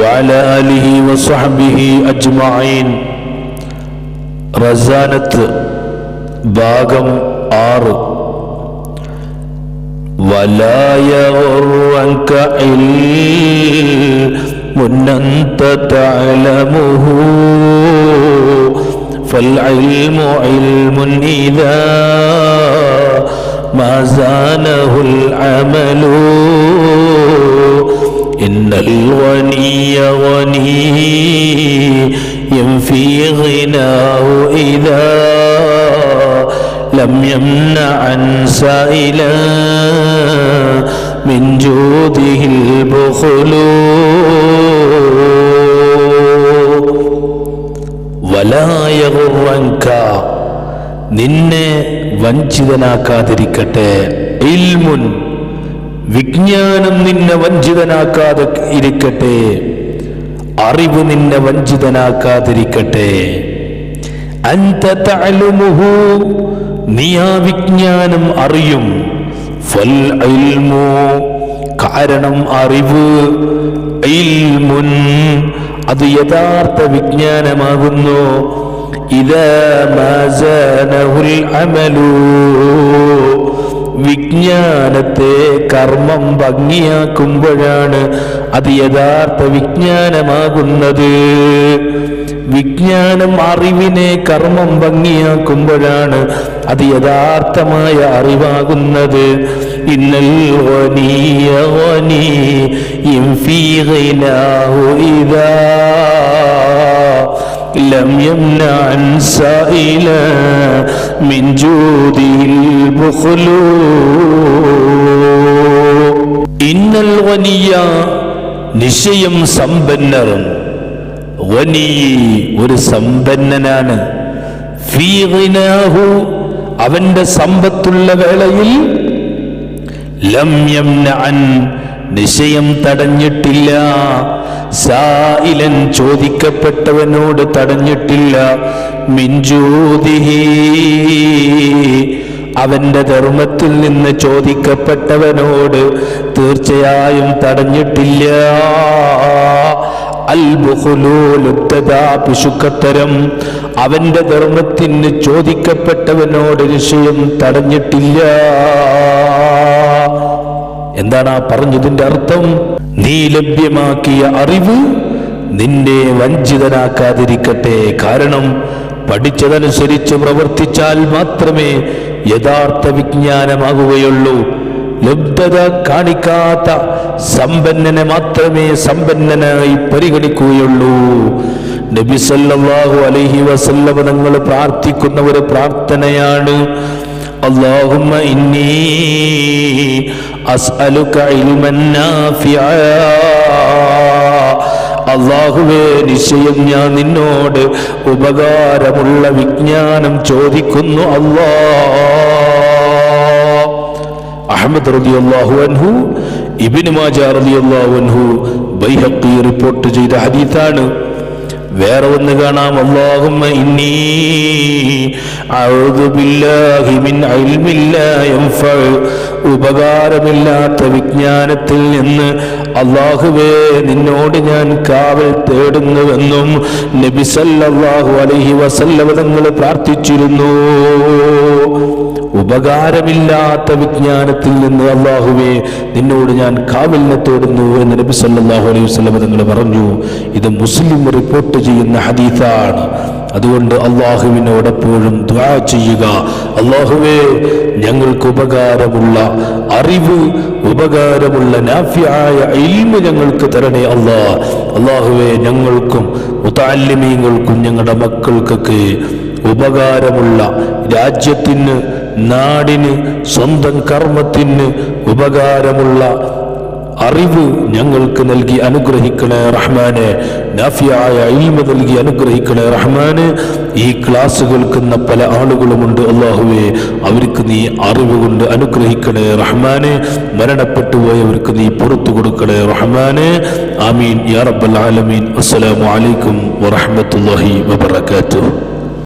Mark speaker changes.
Speaker 1: وعلى آله وصحبه أجمعين റസാനത്ത് ഭാഗം ആറ് ولا يغرنك علم أنت تعلمه فالعلم علم إذا ما زانه العمل إن الغني غني في غناه إذا لم يمنع عن سائلا من جوده البخل ولا يغرنك നിന്നെ വഞ്ചിതനാക്കാതിരിക്കട്ടെ ഇൽമുൻ വിജ്ഞാനം നിന്നെ വഞ്ചിതനാക്കാതെ ഇരിക്കട്ടെ. അറിവ് നിന്നെ വഞ്ചിതനാക്കാതിരിക്കട്ടെ. നീ ആ വിജ്ഞാനം അറിയും. ഫൽ കാരണം അറിവ്. അത് യഥാർത്ഥ വിജ്ഞാനമാകുന്നു. ഇതാ അമലു. വിജ്ഞാനത്തെ കർമ്മം ഭംഗിയാക്കുമ്പോഴാണ് അത് യഥാർത്ഥ വിജ്ഞാനമാകുന്നത്. വിജ്ഞാനം അറിവിനെ കർമ്മം ഭംഗിയാക്കുമ്പോഴാണ് അത് യഥാർത്ഥമായ അറിവാകുന്നത്. ഇന്നൽ ഇദാ. لم يمنع عن سائلا من جوده البخل إن الغني നിശ്ചയം സമ്പന്നറും വനീ ഒരു സമ്പന്നനാണ് ഫീ ഗിനാഹു അവന്റെ സമ്പത്തുള്ള വേളയിൽ ലം യംനഅൻ നിശ്ചയം തടഞ്ഞിട്ടില്ല സായിലൻ ചോദിക്കപ്പെട്ടവനോട് തടഞ്ഞിട്ടില്ല. മിഞ്ചൂതിഹി. അവന്റെ ധർമ്മത്തിൽ നിന്ന് ചോദിക്കപ്പെട്ടവനോട് തീർച്ചയായും തടഞ്ഞിട്ടില്ല. പിശുക്കത്തരം. അവന്റെ ധർമ്മത്തിന് ചോദിക്കപ്പെട്ടവനോട് വിഷയം തടഞ്ഞിട്ടില്ല. എന്താണ് ആ പറഞ്ഞതിന്റെ അർത്ഥം? നീ ലഭ്യമാക്കിയ അറിവ് നിന്നെ വഞ്ചിതനാക്കാതിരിക്കട്ടെ. കാരണം പഠിച്ചതനുസരിച്ച് പ്രവർത്തിച്ചാൽ മാത്രമേ യഥാർത്ഥ വിജ്ഞാനമാകുകയുള്ളൂ. ലബ്ധത കാണിക്കാത്ത സമ്പന്നനെ മാത്രമേ സമ്പന്നനായി പരിഗണിക്കുകയുള്ളൂ. നബിസല്ലാഹു അലഹി വസല്ലം നിങ്ങൾ പ്രാർത്ഥിക്കുന്ന ഒരു പ്രാർത്ഥനയാണ് അള്ളാഹുമ്മ ഇന്നീ അസ്അലുക ഇൽമൻ നാഫിഅ. അള്ളാഹുവേ നിശ്ചയം ഞാൻ നിന്നോട് ഉപകാരമുള്ള വിജ്ഞാനം ചോദിക്കുന്നു അള്ളാ അഹമ്മദ് റതി അള്ളാഹു അൻഹു ഇബിന് മാജ റതി അള്ളാഹു അൻഹു ബൈഹക്കി റിപ്പോർട്ട് ചെയ്ത ഹദീത്താണ് വേറെ ഒന്ന് കാണാം. അള്ളാഹുമ്മ ഇന്നി അഊദു ബില്ലാഹി മിൻ ഇൽമിൻ ലാ യൻഫഉ. ഉപകാരമില്ലാത്ത വിജ്ഞാനത്തിൽ നിന്ന് അള്ളാഹുവേ നിന്നോട് ഞാൻ കാവൽ തേടുന്നുവെന്നും നബി സല്ലല്ലാഹു അലൈഹി വസല്ലമ തങ്ങൾ പ്രാർത്ഥിച്ചിരുന്നു. ഉപകാരമില്ലാത്ത വിജ്ഞാനത്തിൽ നിന്ന് അള്ളാഹുവേ നിന്നോട് ഞാൻ കാവലിനെ തേടുന്നു എന്ന് നബി സല്ലാഹു അലൈഹി വസല്ലം നിങ്ങൾ പറഞ്ഞു. ഇത് മുസ്ലിം റിപ്പോർട്ട് ചെയ്യുന്ന ഹദീഫാണ് അതുകൊണ്ട് അള്ളാഹുവിനോട് എപ്പോഴും ദ്വാ ചെയ്യുക. അള്ളാഹുവേ ഞങ്ങൾക്ക് ഉപകാരമുള്ള അറിവ് ഉപകാരമുള്ള നാഫ്യായ ഇൽമ ഞങ്ങൾക്ക് തരണേ അള്ളാ. അള്ളാഹുവേ ഞങ്ങൾക്കും മുത്താലിമീങ്ങൾക്കും ഞങ്ങളുടെ മക്കൾക്കൊക്കെ ഉപകാരമുള്ള രാജ്യത്തിന് നാടിന് സ്വന്തം കർമ്മത്തിന് ഉപകാരമുള്ള അറിവ് ഞങ്ങൾക്ക് നൽകി അനുഗ്രഹിക്കണേ റഹ്മാനെ. നാഫിയായ ഇൽമ നൽകി അനുഗ്രഹിക്കണേ റഹ്മാന്. ഈ ക്ലാസ് കേൾക്കുന്ന പല ആളുകളുമുണ്ട് അള്ളാഹുവെ അവർക്ക് നീ അറിവ് കൊണ്ട് അനുഗ്രഹിക്കണേ റഹ്മാനെ. മരണപ്പെട്ടു പോയവർക്ക് നീ പുറത്തു കൊടുക്കണേ റഹ്മാനെ. ആമീൻ. യാ റബ്ബൽ ആലമീൻ. അസ്സലാമു അലൈക്കും വറഹ്മത്തുള്ളാഹി വബറകാതുഹു.